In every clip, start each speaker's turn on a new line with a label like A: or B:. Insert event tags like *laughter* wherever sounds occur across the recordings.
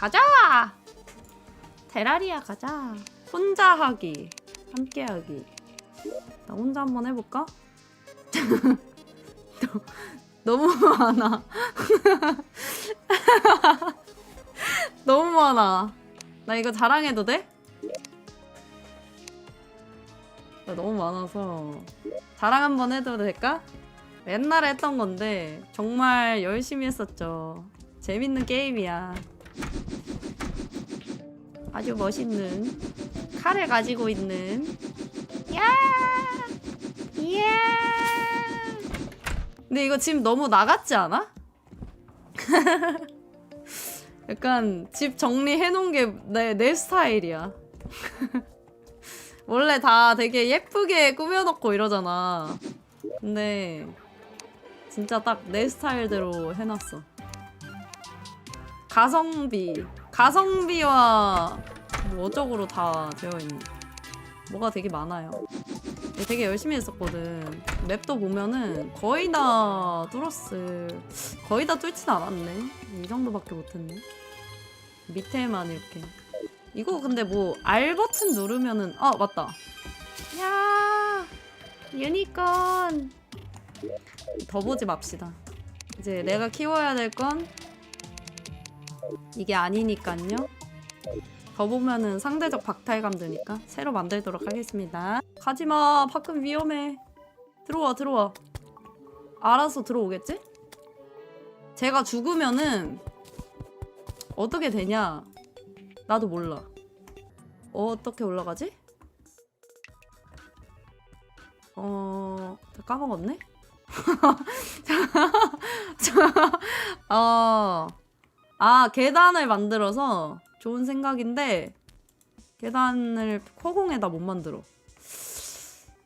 A: 가자! 테라리아 가자. 혼자 하기. 함께 하기. 나 혼자 한번 해볼까? *laughs* 너- 너무 많아. *laughs* 너무 많아. 나 이거 자랑해도 돼? 나 너무 많아서 자랑 한번 해도 될까? 옛날에 했던 건데 정말 열심히 했었죠. 재밌는 게임이야. 아주 멋있는 칼을 가지고 있는 야! 이야! 근데 이거 지금 너무 나갔지 않아? *laughs* 약간 집 정리해 놓은 게 내 내 스타일이야. *laughs* 원래 다 되게 예쁘게 꾸며놓고 이러잖아. 근데 진짜 딱 내 스타일대로 해놨어. 가성비, 가성비와 뭐 어적으로 다 되어 있는. 뭐가 되게 많아요. 근데 되게 열심히 했었거든. 맵도 보면은 거의 다 뚫었을. 거의 다 뚫진 않았네. 이 정도밖에 못했네. 밑에만 이렇게. 이거 근데 뭐 R 버튼 누르면은 아 맞다. 야 유니콘. 더 보지 맙시다. 이제 내가 키워야 될 건 이게 아니니까요. 더 보면은 상대적 박탈감 드니까 새로 만들도록 하겠습니다. 가지마 밖은 위험해. 들어와 들어와. 알아서 들어오겠지? 제가 죽으면은 어떻게 되냐? 나도 몰라. 어떻게 올라가지? 어, 다 까먹었네? *laughs* 어, 아, 계단을 만들어서 좋은 생각인데, 계단을 허공에다 못 만들어.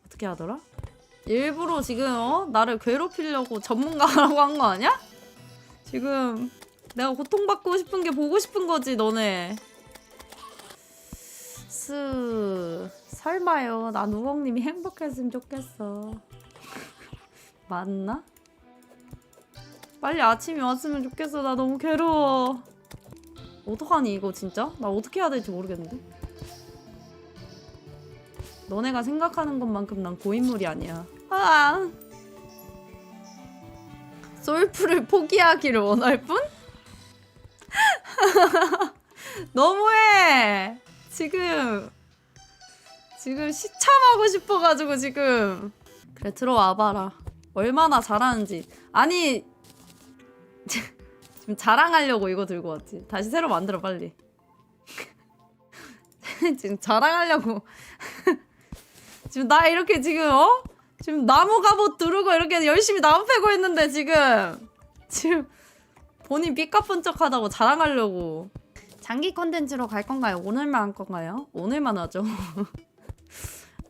A: 어떻게 하더라? 일부러 지금, 어? 나를 괴롭히려고 전문가라고 한 거 아니야? 지금, 내가 고통받고 싶은 게 보고 싶은 거지, 너네. 스 설마요. 난 우엉님이 행복했으면 좋겠어. *laughs* 맞나? 빨리 아침이 왔으면 좋겠어. 나 너무 괴로워. 어떡하니 이거 진짜? 나 어떻게 해야 될지 모르겠는데. 너네가 생각하는 것만큼 난 고인물이 아니야. 아. 솔프를 포기하기를 원할 뿐? *laughs* 너무해. 지금 지금 시참하고 싶어가지고 지금 그래 들어와봐라 얼마나 잘하는지 아니 *laughs* 지금 자랑하려고 이거 들고 왔지 다시 새로 만들어 빨리 *laughs* 지금 자랑하려고 *laughs* 지금 나 이렇게 지금 어 지금 나무 갑옷 두르고 이렇게 열심히 나무 패고 있는데 지금 지금 본인 삐까뻔쩍하다고 자랑하려고 장기 컨텐츠로 갈 건가요? 오늘만 할 건가요? 오늘만 하죠.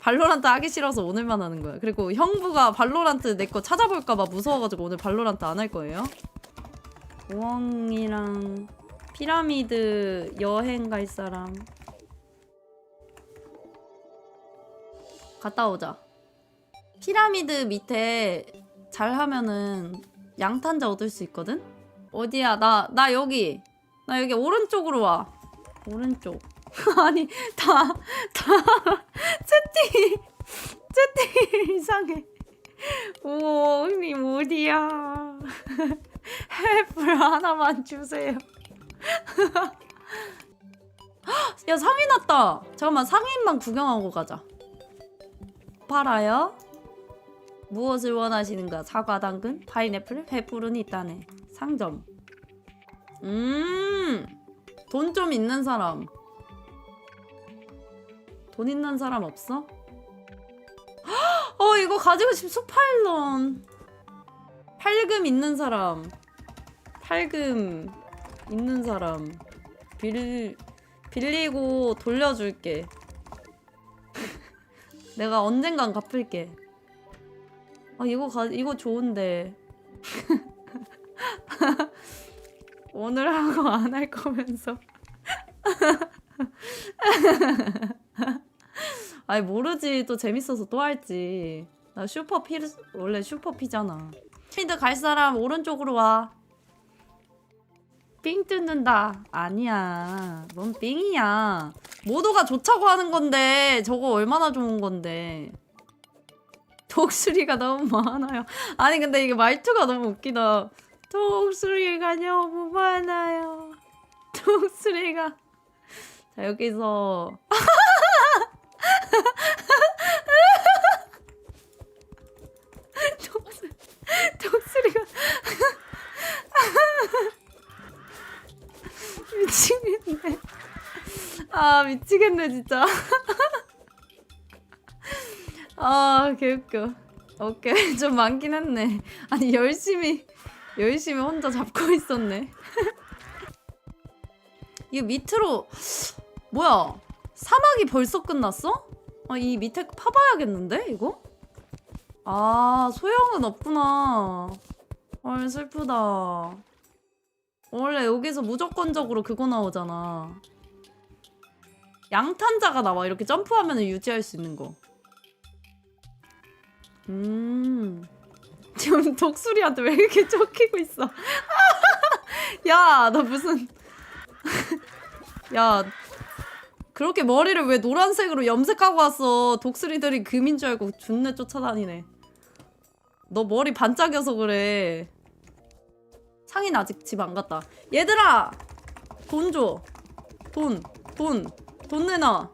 A: 발로란트 하기 싫어서 오늘만 하는 거야. 그리고 형부가 발로란트 내 거 찾아볼까봐 무서워가지고 오늘 발로란트 안 할 거예요. 우엉이랑 피라미드 여행 갈 사람 갔다 오자. 피라미드 밑에 잘 하면은 양탄자 얻을 수 있거든? 어디야? 나, 나 여기. 나 여기 오른쪽으로 와. 오른쪽. *laughs* 아니, 다, 다, *laughs* 채팅, 채팅 이상해. 오, 형님 어디야? *laughs* 헬프를 하나만 주세요. 야, 상인 왔다. 잠깐만, 상인만 구경하고 가자. 팔아요? 무엇을 원하시는가? 사과, 당근, 파인애플, 회푸른 있다네. 상점. 음, 돈 좀 있는 사람. 돈 있는 사람 없어? 헉! 어, 이거 가지고 싶 수팔론. 팔금 있는 사람. 팔금 있는 사람. 빌, 빌리고 돌려줄게. *laughs* 내가 언젠간 갚을게. 아, 이거 가, 이거 좋은데. *laughs* 오늘 하고 안 할 거면서. *laughs* 아니 모르지 또 재밌어서 또 할지. 나 슈퍼 피 원래 슈퍼 피잖아. 피드 갈 사람 오른쪽으로 와. 삥 뜯는다. 아니야. 뭔 삥이야. 모두가 좋자고 하는 건데 저거 얼마나 좋은 건데. 독수리가 너무 많아요. 아니 근데 이게 말투가 너무 웃기다. 독수리가 너무 많아요. 독수리가 자 여기서 미치겠네. 아 미치겠네 진짜. 아 개웃겨. 오케이 *laughs* 좀 많긴 했네. 아니 열심히 열심히 혼자 잡고 있었네. *laughs* 이거 밑으로 뭐야? 사막이 벌써 끝났어? 아, 이 밑에 파봐야겠는데 이거? 아 소형은 없구나. 헐 슬프다. 원래 여기서 무조건적으로 그거 나오잖아. 양탄자가 나와 이렇게 점프하면 유지할 수 있는 거. 음. *laughs* 지금 독수리한테 왜 이렇게 쫓기고 있어? *laughs* 야, 나 무슨 *laughs* 야, 그렇게 머리를 왜 노란색으로 염색하고 왔어? 독수리들이 금인 줄 알고 준내 쫓아다니네. 너 머리 반짝여서 그래. 상인 아직 집 안 갔다. 얘들아, 돈 줘. 돈, 돈, 돈 내놔.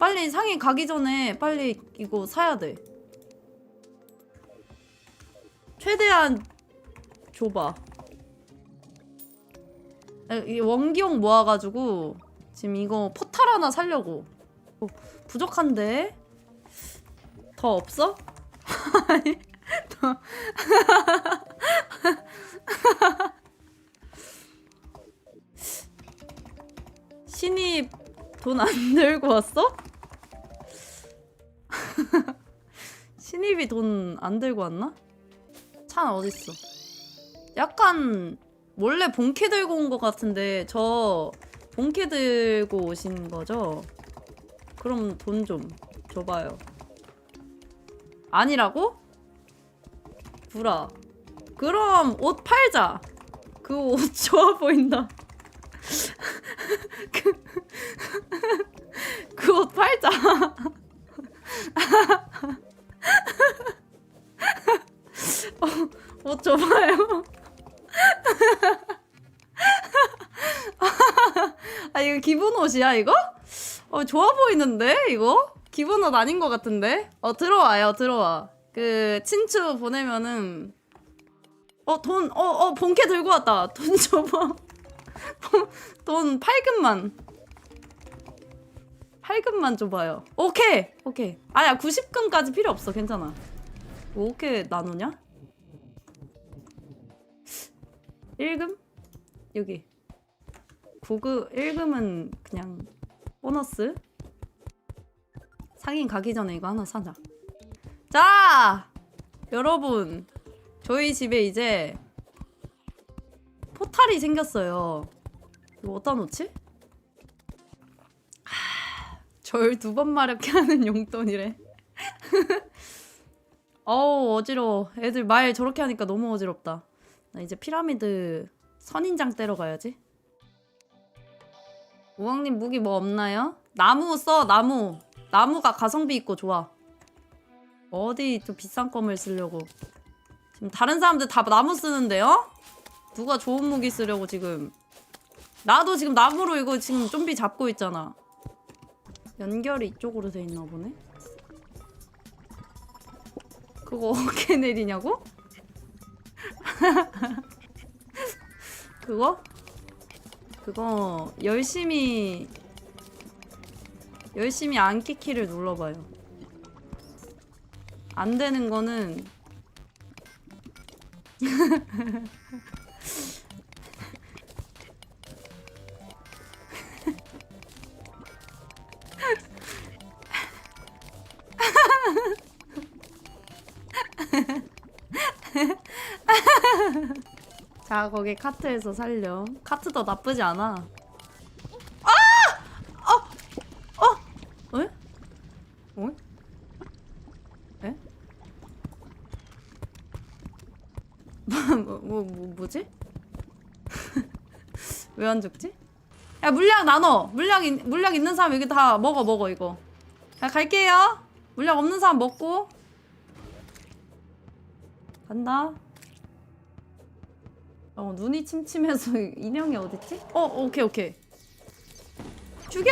A: 빨리 상인 가기 전에 빨리 이거 사야 돼. 최대한 줘봐. 아, 이 원기용 모아가지고 지금 이거 포탈 하나 살려고. 어, 부족한데? 더 없어? *laughs* 아니, 더. *laughs* *laughs* 신입 돈 안 들고 왔어? *laughs* 신입이 돈 안 들고 왔나? 차는 어딨어? 약간 원래 본캐 들고 온 것 같은데 저 본캐 들고 오신 거죠? 그럼 돈 좀 줘봐요. 아니라고? 구라. 그럼 옷 팔자. 그 옷 *laughs* 좋아 보인다. *laughs* 그 옷 팔자. *laughs* 어, 옷 줘봐요. 아 이거 기본 옷이야 이거? 어 좋아 보이는데 이거? 기본 옷 아닌 것 같은데? 어 들어와요 들어와. 그 친추 보내면은 어 돈 어 어 본캐 들고 왔다. *laughs* 돈 줘봐. 돈, 돈 8금만. 8금만 줘봐요. 오케이 오케이. 아야 90금까지 필요 없어 괜찮아. 뭐 어떻게 나누냐? 1금? 여기 9금 1금은 그냥 보너스 상인 가기 전에 이거 하나 사자 자 여러분 저희 집에 이제 포탈이 생겼어요 이거 어디다 놓지? 절두 번 마렵게 하는 *laughs* 용돈이래 *laughs* 어우 어지러워 애들 말 저렇게 하니까 너무 어지럽다 나 이제 피라미드 선인장 때려 가야지. 우왕님 무기 뭐 없나요? 나무 써 나무. 나무가 가성비 있고 좋아. 어디 또 비싼 껌을 쓰려고. 지금 다른 사람들 다 나무 쓰는데요? 누가 좋은 무기 쓰려고 지금. 나도 지금 나무로 이거 지금 좀비 잡고 있잖아. 연결이 이쪽으로 돼 있나 보네. 그거 *laughs* 어떻게 내리냐고? *laughs* 그거? 그거 열심히 열심히 안키 키를 눌러봐요. 안 되는 거는 *laughs* 자 거기 카트에서 살려. 카트도 나쁘지 않아. 아! 어! 어? 에? 어? 뭐, 뭐, 뭐, 뭐지? *laughs* 왜 안 죽지? 야 물약 나눠! 물약 있, 물약 있는 사람 여기 다 먹어 먹어 이거. 자 갈게요. 물약 없는 사람 먹고. 간다. 어 눈이 침침해서 *laughs* 인형이 어딨지? 어 오케이 오케이. 죽여!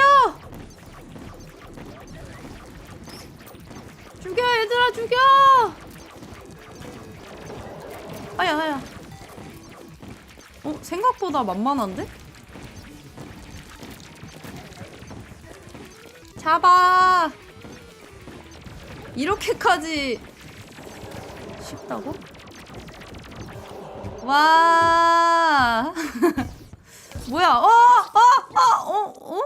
A: 죽여 얘들아 죽여 아야 아야. 어 생각보다 만만한데? 잡아! 이렇게까지 쉽다고? 와! *laughs* 뭐야? 어, 어 어 어어 어, 어?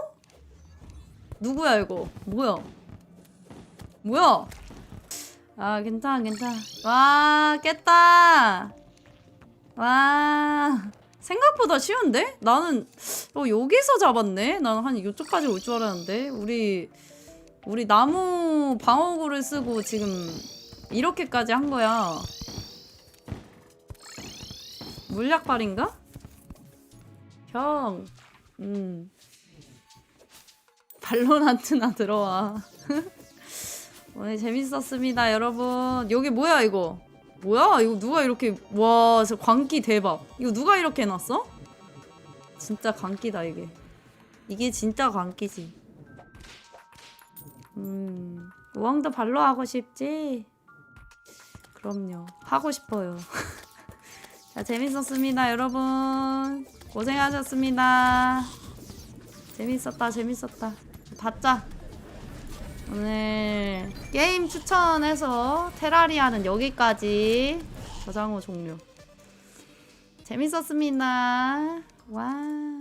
A: 누구야 이거? 뭐야? 뭐야? 아 괜찮아 괜찮아. 와 깼다 와 생각보다 쉬운데? 나는 어 여기서 잡았네 나는 한 이쪽까지 올 줄 알았는데 우리 우리 나무 방어구를 쓰고 지금 이렇게까지 한 거야 물약발인가? 형, 음. 발로란트나 들어와. *laughs* 오늘 재밌었습니다, 여러분. 여기 뭐야, 이거? 뭐야? 이거 누가 이렇게, 와, 저 광기 대박. 이거 누가 이렇게 해놨어? 진짜 광기다, 이게. 이게 진짜 광기지. 음, 우왕도 발로 하고 싶지? 그럼요. 하고 싶어요. *laughs* 자, 재밌었습니다, 여러분. 고생하셨습니다. 재밌었다, 재밌었다. 닫자. 오늘 게임 추천해서 테라리아는 여기까지 저장호 종료. 재밌었습니다. 와.